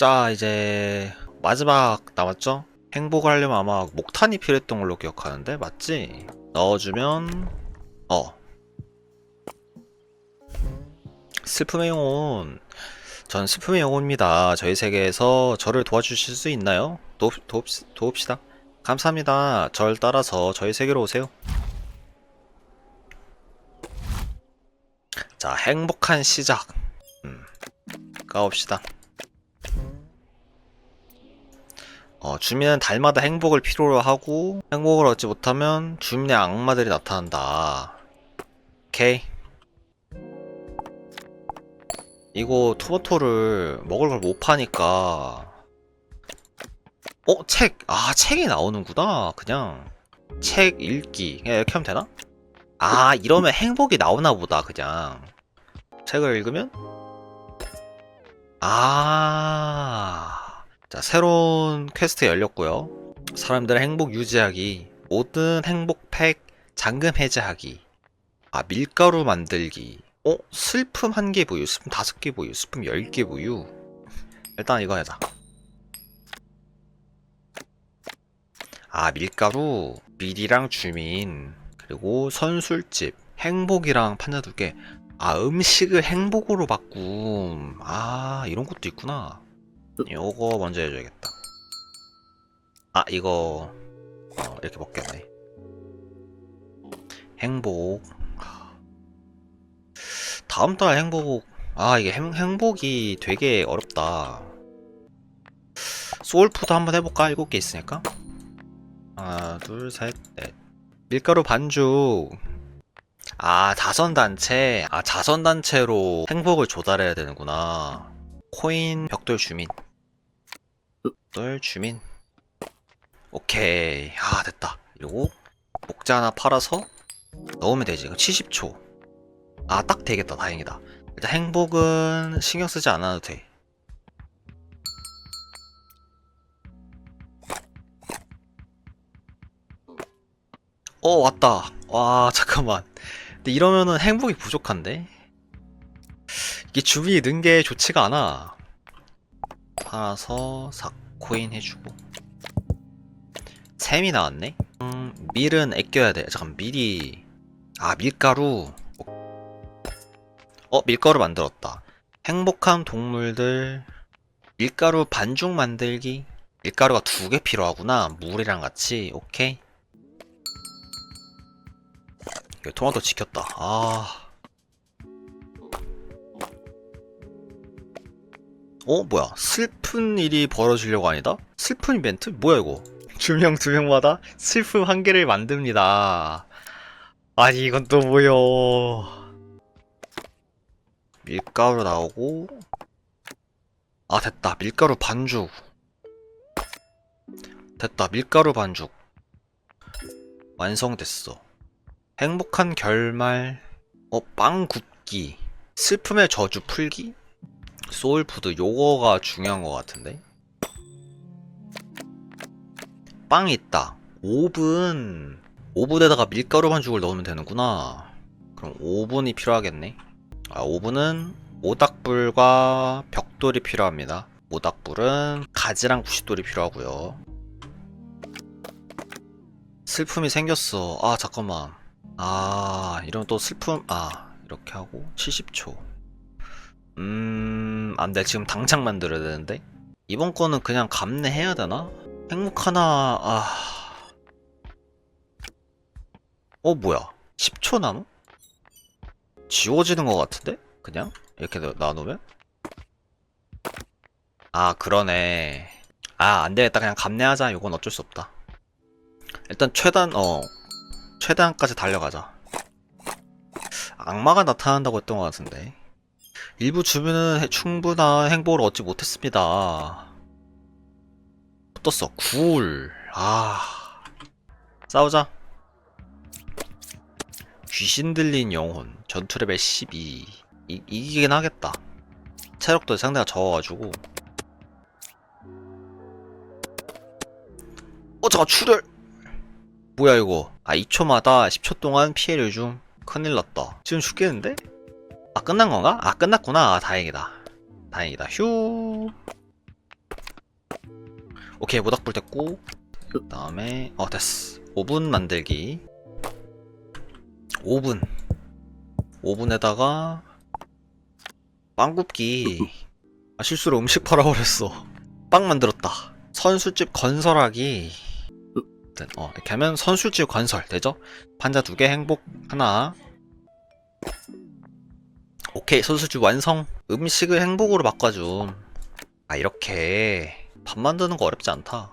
자 이제 마지막 남았죠? 행복을 하려면 아마 목탄이 필요했던 걸로 기억하는데 맞지? 넣어주면 어. 슬픔의 영혼. 전 슬픔의 영혼입니다. 저희 세계에서 저를 도와주실 수 있나요? 도, 도, 도웁시다. 감사합니다. 절 따라서 저희 세계로 오세요. 자 행복한 시작. 음, 가봅시다 어, 주민은 달마다 행복을 필요로 하고 행복을 얻지 못하면 주민의 악마들이 나타난다. 오케이. 이거 토마토를 먹을 걸 못 파니까 어? 책! 아 책이 나오는구나 그냥 책 읽기 그냥 이렇게 하면 되나? 아 이러면 행복이 나오나 보다 그냥 책을 읽으면 아 자, 새로운 퀘스트 열렸고요. 사람들의 행복 유지하기, 모든 행복 팩 잠금 해제하기, 아 밀가루 만들기, 어 슬픔 한 개 보유, 슬픔 다섯 개 보유, 슬픔 열 개 보유. 일단 이거 하자. 아 밀가루, 밀이랑 주민, 그리고 선술집, 행복이랑 판자 두 개. 아 음식을 행복으로 바꿈. 아 이런 것도 있구나. 요거 먼저 해줘야겠다. 아, 이거, 어, 이렇게 먹겠네. 행복. 다음 달 행복. 아, 이게 행, 행복이 되게 어렵다. 소울푸드 한번 해볼까? 일곱 개 있으니까. 하나, 둘, 셋, 넷. 밀가루 반죽. 아, 자선단체. 아, 자선단체로 행복을 조달해야 되는구나. 코인 벽돌 주민. 벽돌 주민. 오케이. 아, 됐다. 그리고 목자 하나 팔아서 넣으면 되지. 이거 70초. 아, 딱 되겠다. 다행이다. 일단 행복은 신경 쓰지 않아도 돼. 어, 왔다. 와, 잠깐만. 근데 이러면은 행복이 부족한데? 이게 주민이 는게 좋지가 않아. 팔아서 4 코인 해주고. 샘이 나왔네? 음, 밀은 아껴야 돼. 잠깐, 밀이. 아, 밀가루. 어, 밀가루 만들었다. 행복한 동물들. 밀가루 반죽 만들기. 밀가루가 두 개 필요하구나. 물이랑 같이. 오케이. 토마토 지켰다. 아. 어? 뭐야? 슬픈 일이 벌어지려고 아니다? 슬픈 이벤트? 뭐야 이거? 주명 두 명마다 슬픔 한 개를 만듭니다. 아니 이건 또 뭐여? 밀가루 나오고. 아 됐다. 밀가루 반죽. 됐다. 밀가루 반죽. 완성됐어. 행복한 결말. 어빵 굽기. 슬픔의 저주 풀기 소울푸드 요거가 중요한 것 같은데? 빵 있다. 오븐. 오븐에다가 밀가루 반죽을 넣으면 되는구나. 그럼 오븐이 필요하겠네. 아 오븐은 모닥불과 벽돌이 필요합니다. 모닥불은 가지랑 부싯돌이 필요하고요. 슬픔이 생겼어. 아 잠깐만. 아 이러면 또 슬픔 아 이렇게 하고 70초 음, 안 돼. 지금 당장 만들어야 되는데. 이번 거는 그냥 감내해야 되나? 행복 하나, 아. 어, 뭐야. 10초 남음? 지워지는 것 같은데? 그냥? 이렇게 놔- 놔놓으면? 아, 그러네. 아, 안 되겠다. 그냥 감내하자. 이건 어쩔 수 없다. 일단 최단, 어. 최단까지 달려가자. 악마가 나타난다고 했던 것 같은데. 일부 주민은 해- 충분한 행복을 얻지 못했습니다. 떴어. 굴. 아. 싸우자. 귀신 들린 영혼. 전투 레벨 12. 이, 이기긴 하겠다. 체력도 상대가 적어가지고. 어, 잠깐, 출혈! 뭐야, 이거. 아, 2초마다 10초 동안 피해를 줌. 큰일 났다. 지금 죽겠는데? 아 끝난 건가? 아 끝났구나. 아, 다행이다. 다행이다. 휴. 오케이 모닥불 됐고. 그 다음에 어 됐어. 오븐 만들기. 오븐. 오븐에다가 빵 굽기. 아 실수로 음식 팔아버렸어. 빵 만들었다. 선술집 건설하기. 네, 어 이렇게 하면 선술집 건설. 되죠? 판자 두 개 행복 하나 오케이 선술집 완성. 음식을 행복으로 바꿔줌 아 이렇게. 밥 만드는 거 어렵지 않다.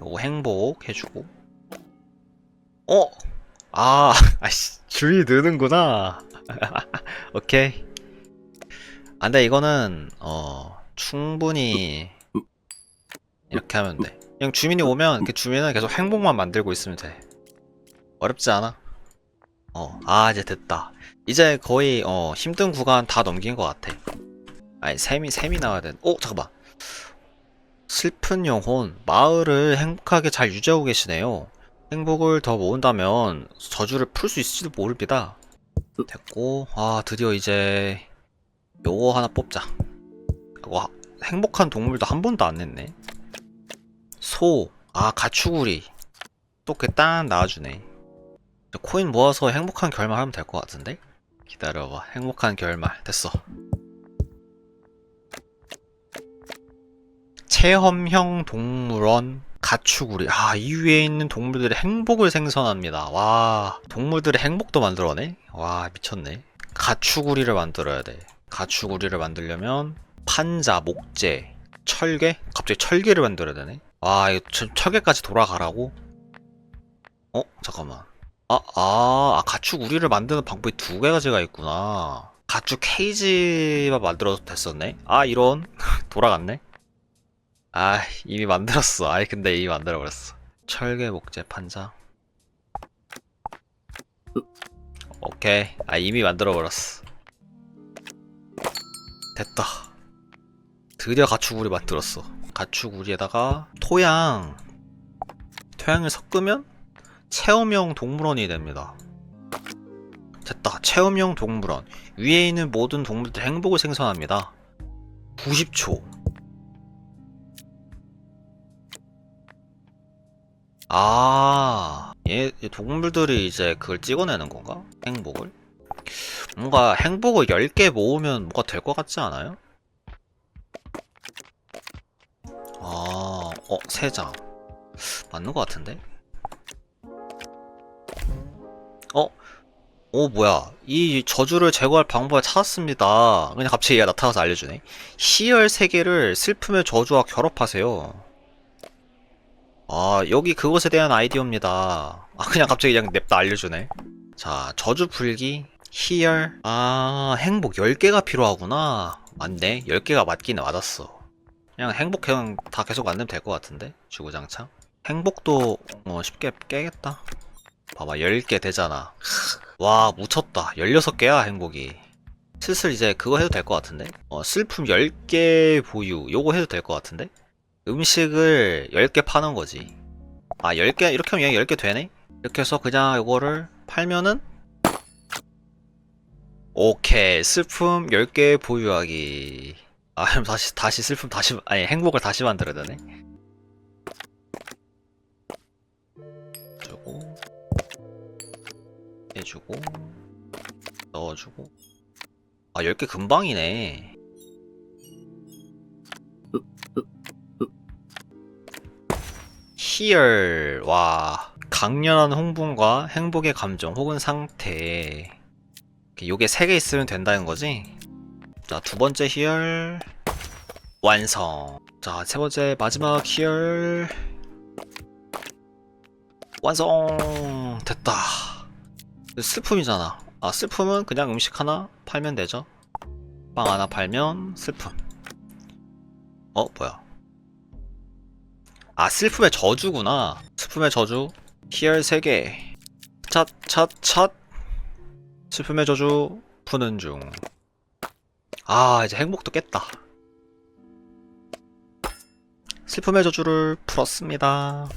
요거 행복 해주고. 어? 아 아씨 줄이 느는구나. 오케이. 아 근데 이거는 어 충분히 이렇게 하면 돼. 그냥 주민이 오면 그 주민은 계속 행복만 만들고 있으면 돼 어렵지 않아 어 아 이제 됐다 이제 거의 어 힘든 구간 다 넘긴 것 같아 아니 샘이 샘이 나와야 돼. 오 잠깐만. 슬픈 영혼 마을을 행복하게 잘 유지하고 계시네요. 행복을 더 모은다면 저주를 풀 수 있을지도 모릅니다. 됐고 아 드디어 이제 요거 하나 뽑자. 와 행복한 동물도 한 번도 안 냈네. 소, 아 가축우리 또그딱 나와주네. 코인 모아서 행복한 결말 하면 될 것 같은데? 기다려봐. 행복한 결말. 됐어. 체험형 동물원 가축우리. 아 이 위에 있는 동물들의 행복을 생성합니다. 와 동물들의 행복도 만들어내? 와 미쳤네. 가축우리를 만들어야 돼. 가축우리를 만들려면 판자 목재 철개? 갑자기 철개를 만들어야 되네? 와 이거 철- 철개까지 돌아가라고? 어? 잠깐만 아, 아, 아, 가축 우리를 만드는 방법이 두 가지가 있구나. 가축 케이지만 만들어도 됐었네. 아, 이런. 돌아갔네. 아, 이미 만들었어. 아이, 근데 이미 만들어버렸어. 철개 목재 판자. 오케이. 아, 이미 만들어버렸어. 됐다. 드디어 가축우리 만들었어. 가축우리에다가 토양. 토양을 섞으면 체험형 동물원이 됩니다. 됐다. 체험형 동물원. 위에 있는 모든 동물들 행복을 생성합니다. 90초. 아, 얘, 얘 동물들이 이제 그걸 찍어내는 건가? 행복을? 뭔가 행복을 10개 모으면 뭐가 될 것 같지 않아요? 아, 어, 3장. 맞는 것 같은데? 어? 오 뭐야. 이 저주를 제거할 방법을 찾았습니다. 그냥 갑자기 얘가 나타나서 알려주네. 희열 세계를 슬픔의 저주와 결합하세요. 아 여기 그것에 대한 아이디어입니다. 아 그냥 갑자기 그냥 냅다 알려주네. 자 저주 풀기 희열. 아 행복 10개가 필요하구나. 맞네. 10개가 맞긴 맞았어. 그냥 행복 그냥 다 계속 만들면 될 것 같은데? 주구장창? 행복도 어, 쉽게 깨겠다 봐봐 10개 되잖아. 와 묻혔다. 16개야 행복이. 슬슬 이제 그거 해도 될 것 같은데? 어, 슬픔 10개 보유 요거 해도 될 것 같은데? 음식을 10개 파는 거지. 아 10개 이렇게 하면 얘 10개 되네? 이렇게 해서 그냥 요거를 팔면은? 오케이 슬픔 10개 보유하기. 아 그럼 다시 다시 슬픔 다시 아니 행복을 다시 만들어야 되네 해주고 넣어주고. 아 10개 금방이네. 희열. 와 강렬한 흥분과 행복의 감정 혹은 상태. 요게 3개 있으면 된다는 거지? 자 두번째 희열. 완성. 자 세번째 마지막 희열. 완성. 됐다 슬픔이잖아. 아, 슬픔은 그냥 음식 하나 팔면 되죠. 빵 하나 팔면 슬픔. 어, 뭐야? 아, 슬픔의 저주구나. 슬픔의 저주. 희열 3개. 찻, 찻, 찻. 슬픔의 저주 푸는 중. 아, 이제 행복도 깼다. 슬픔의 저주를 풀었습니다.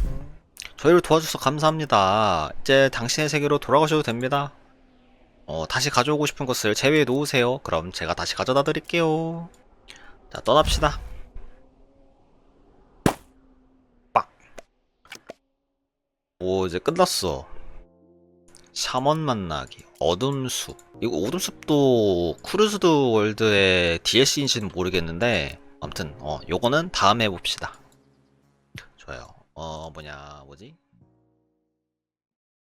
저희를 도와주셔서 감사합니다. 이제 당신의 세계로 돌아가셔도 됩니다. 어, 다시 가져오고 싶은 것을 제외해 놓으세요. 그럼 제가 다시 가져다 드릴게요. 자, 떠납시다. 빡. 오, 이제 끝났어. 샤먼 만나기, 어둠숲. 이거 어둠숲도 크루즈드 월드의 DLC인지는 모르겠는데, 아무튼, 어, 요거는 다음에 해봅시다. 어, 뭐냐, 뭐지?